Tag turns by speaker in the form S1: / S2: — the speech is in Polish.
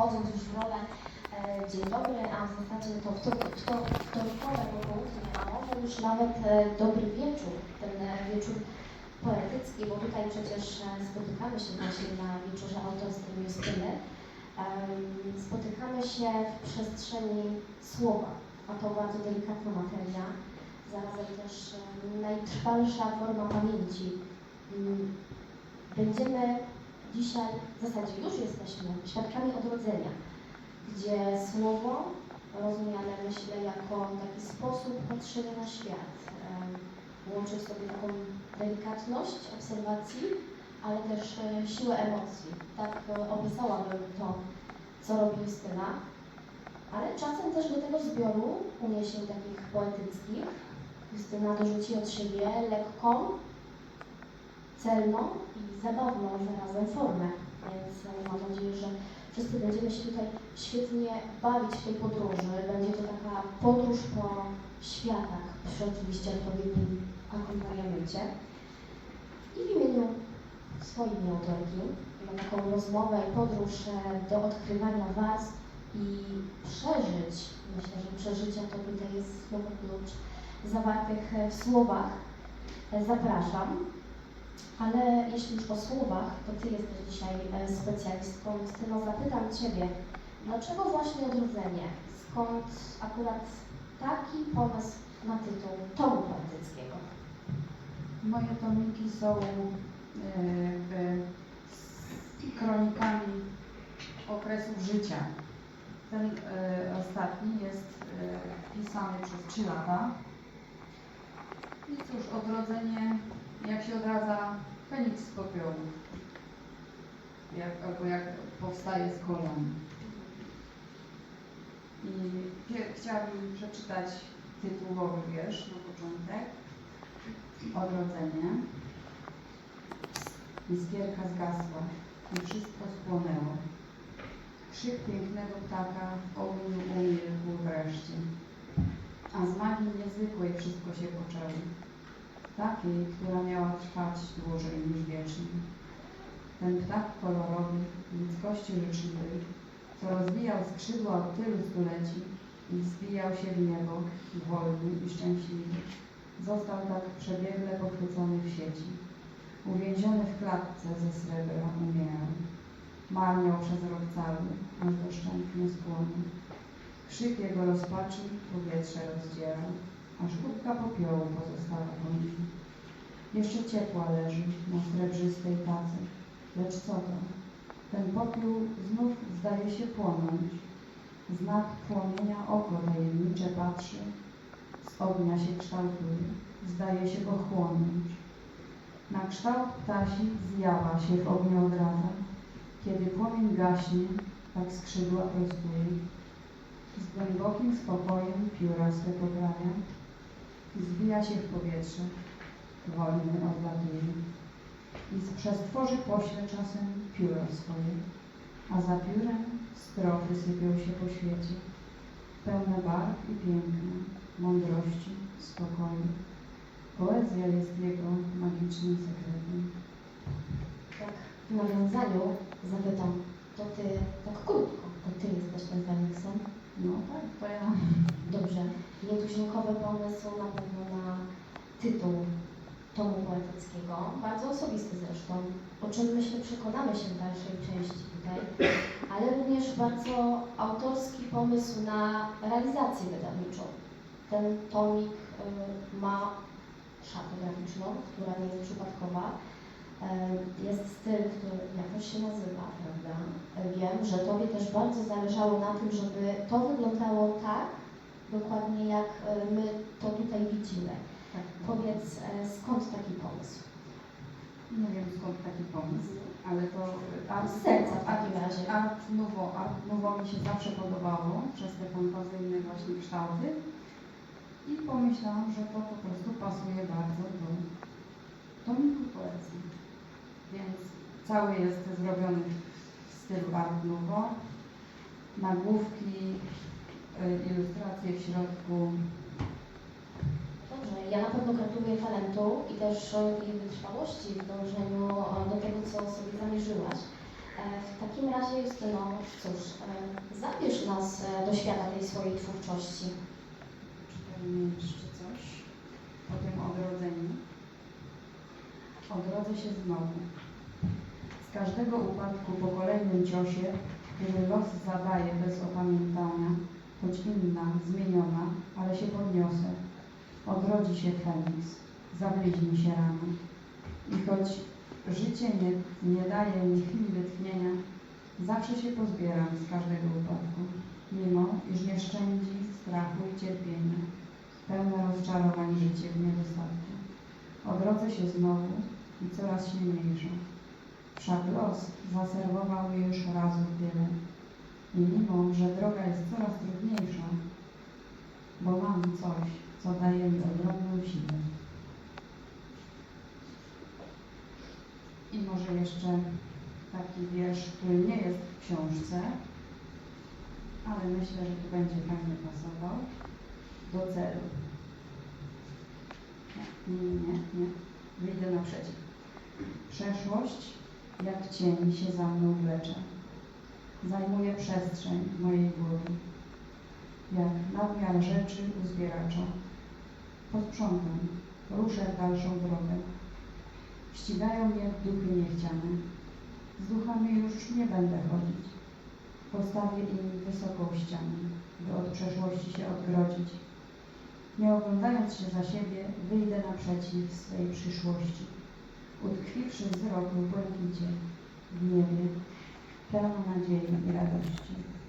S1: wchodząc już w rolę e, dzień dobry, a w zasadzie to wto- wto- wtorkowe popołudnie, a może już nawet e, dobry wieczór, ten e, wieczór poetycki, bo tutaj przecież spotykamy się właśnie na wieczorze autorskim Justyny. Spotykamy się w przestrzeni słowa, a to bardzo delikatna materia, zarazem też najtrwalsza forma pamięci. Mm, Będziemy dzisiaj, w zasadzie już jesteśmy świadkami odrodzenia, gdzie słowo rozumiane myślę jako taki sposób patrzenia na świat. Łączy w sobie taką delikatność obserwacji, ale też e, siłę emocji. Tak e, opisałabym to, co robi Justyna. Ale czasem też do tego zbioru uniesień takich poetyckich Justyna dorzuci od siebie lekką, celną i zabawną zarazem formę. Więc mam nadzieję, że wszyscy będziemy się tutaj świetnie bawić w tej podróży. Będzie to taka podróż po światach przy oczywiście odpowiednim akompaniamencie. I w imieniu swojej autorki na taką rozmowę i podróż e, do odkrywania Was i przeżyć, myślę, że przeżycia to tutaj jest słowo klucz, zawartych e, w słowach. E, Zapraszam. Ale jeśli już o słowach, to Ty jesteś dzisiaj e, specjalistką. Justyno, zapytam Ciebie, dlaczego właśnie odrodzenie? Skąd akurat taki pomysł na tytuł tomu poetyckiego?
S2: Moje tomiki są z kronikami okresów życia. Ten e, ostatni jest e, pisany przez 3 lata. I cóż, odrodzenie, jak się odradza Feniks z popiołu. Jak, albo jak powstaje z kolan. I chciałabym przeczytać tytułowy wiersz na początek. Odrodzenie. Iskierka zgasła i wszystko spłonęło. Krzyk pięknego ptaka w ogniu umilkł wreszcie. A z magii niezwykłej wszystko się poczęło. Takiej, która miała trwać dłużej niż wiecznie. Ten ptak kolorowy, ludzkości życzliwej, co rozwijał skrzydła od tylu stuleci i zbijał się w niebo, wolny i szczęśliwy został tak przebiegle pochwycony w sieci. Uwięziony w klatce ze srebra umierał. Marniał przez rok cały, aż doszczętnie skłonił. Krzyk jego rozpaczy powietrze rozdzierał, aż kubka popiołu pozostała po nim. Jeszcze ciepła leży na srebrzystej tacy, lecz co to? Ten popiół znów zdaje się płonąć. Znak płomienia oko tajemnicze patrzy, z ognia się kształtuje, zdaje się go chłonąć. Na kształt ptasi zjawa się w ogniu odradza. Kiedy płomień gaśnie, tak skrzydła prostuje. Z głębokim spokojem pióra swe poprawia. Zbija się w powietrze, wolny odlatuje. I z przestworzy pośle czasem pióro swoje, a za piórem strofy sypią się po świecie, pełne barw i piękna, mądrości, spokoju. Poezja jest jego magicznym sekretem.
S1: Tak, w nawiązaniu zapytam, to Ty, tak krótko, to Ty jesteś tym Feniksem?
S2: No tak, to ja.
S1: Dobrze. Nietuzinkowy pomysł na pewno na tytuł tomu poetyckiego, bardzo osobisty zresztą, o czym myślę przekonamy się w dalszej części tutaj, ale również bardzo autorski pomysł na realizację wydawniczą. Ten tomik y, ma szatę graficzną, która nie jest przypadkowa. Y, Jest styl, który jakoś się nazywa, prawda? Y, Wiem, że Tobie też bardzo zależało na tym, żeby to wyglądało tak, dokładnie jak y, my to tutaj widzimy.
S2: tak
S1: Powiedz, e, skąd taki pomysł?
S2: Nie wiem skąd taki pomysł, ale to art,
S1: Z serca w takim razie.
S2: Art nouveau, art nouveau mi się zawsze podobało przez te fantazyjne właśnie kształty i pomyślałam, że to po prostu pasuje bardzo do tomiku poezji. Więc cały jest zrobiony w stylu art nouveau. Nagłówki, ilustracje w środku.
S1: Dobrze, ja na pewno gratuluję talentu i też e, jej wytrwałości w dążeniu e, do tego, co sobie zamierzyłaś. E, w takim razie, Justyno, cóż, e, zabierz nas e, do świata tej swojej twórczości.
S2: Czy pewnie jeszcze coś o tym odrodzeniu? Odrodzę się znowu. Z każdego upadku po kolejnym ciosie, który los zadaje bez opamiętania, choć inna, zmieniona, ale się podniosę. Odrodzi się Feniks, zabliźni się rano. I choć życie nie, nie daje mi chwili wytchnienia, zawsze się pozbieram z każdego upadku, mimo iż nie szczędzi strachu i cierpienia, pełne rozczarowań życie w niedostatku. Odrodzę się znowu i coraz silniejsza. Wszak los zaserwował mi już. I mimo, że droga jest coraz trudniejsza, bo mam coś, co daje mi ogromną siłę. I może jeszcze taki wiersz, który nie jest w książce, ale myślę, że tu będzie fajnie pasował do celu. Nie, nie, nie. Wyjdę naprzeciw. Przeszłość jak cień się za mną wlecze. Zajmuje przestrzeń w mojej głowie. Jak nadmiar rzeczy uzbieracza. Posprzątam, ruszę w dalszą drogę. Ścigają mnie duchy niechciane. Z duchami już nie będę chodzić. Postawię im wysoką ścianę, by od przeszłości się odgrodzić. Nie oglądając się za siebie, wyjdę naprzeciw swej przyszłości. Utkwiwszy wzrok w błękicie, w niebie, tamamen cehenneme beraber düşeceğiz.